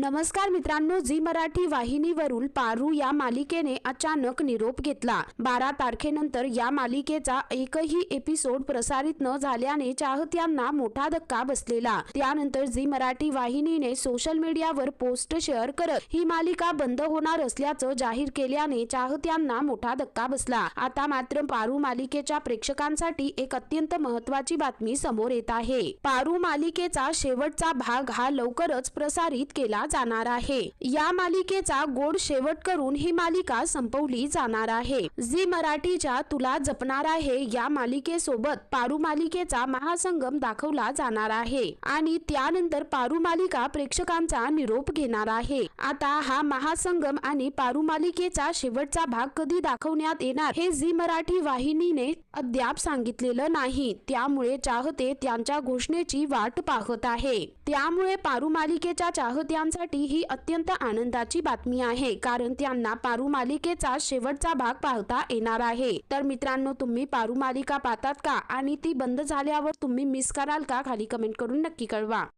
नमस्कार मित्रांनो झी मराठी वाहिनीवरून पारू या मालिकेने अचानक निरोप घेतला. बारा तारखेनंतर या मालिकेचा एकही एपिसोड प्रसारित न झाल्याने चाहत्यांना मोठा धक्का बसलेला. त्यानंतर झी मराठी वाहिनीने सोशल मीडियावर पोस्ट शेअर करत ही मालिका बंद होणार असल्याचं जाहीर केल्याने चाहत्यांना मोठा धक्का बसला. आता मात्र पारू मालिकेच्या प्रेक्षकांसाठी एक अत्यंत महत्वाची बातमी समोर येत आहे. पारू मालिकेचा शेवटचा भाग हा लवकरच प्रसारित केला जाणार आहे. या मालिकेचा गोड शेवट करून ही मालिका संपवली जाणार आहे. झी मराठीच्या तुला जपणार आहे या मालिकेसोबत पारू मालिकेचा महासंगम दाखवला जाणार आहे. आणि त्यानंतर पारू मालिका प्रेक्षकांचा निरोप घेणार आहे. आता हा महासंगम आणि पारू मालिकेचा शेवटचा भाग कधी दाखवण्यात येणार हे झी मराठी वाहिनीने अद्याप सांगितलेलं नाही. त्यामुळे चाहते त्यांच्या घोषणेची वाट पाहत आहे. त्यामुळे पारू मालिकेच्या चाहत्यांचा त्यांच्यासाठी ही अत्यंत आनंदाची बातमी आहे. कारण त्यांना पारू मालिकेचा शेवटचा भाग पाहता येणार आहे. तर मित्रांनो तुम्ही पारू मालिका पाहतात का? आणि ती बंद झाल्यावर तुम्ही मिस कराल का? खाली कमेंट करून नक्की कळवा.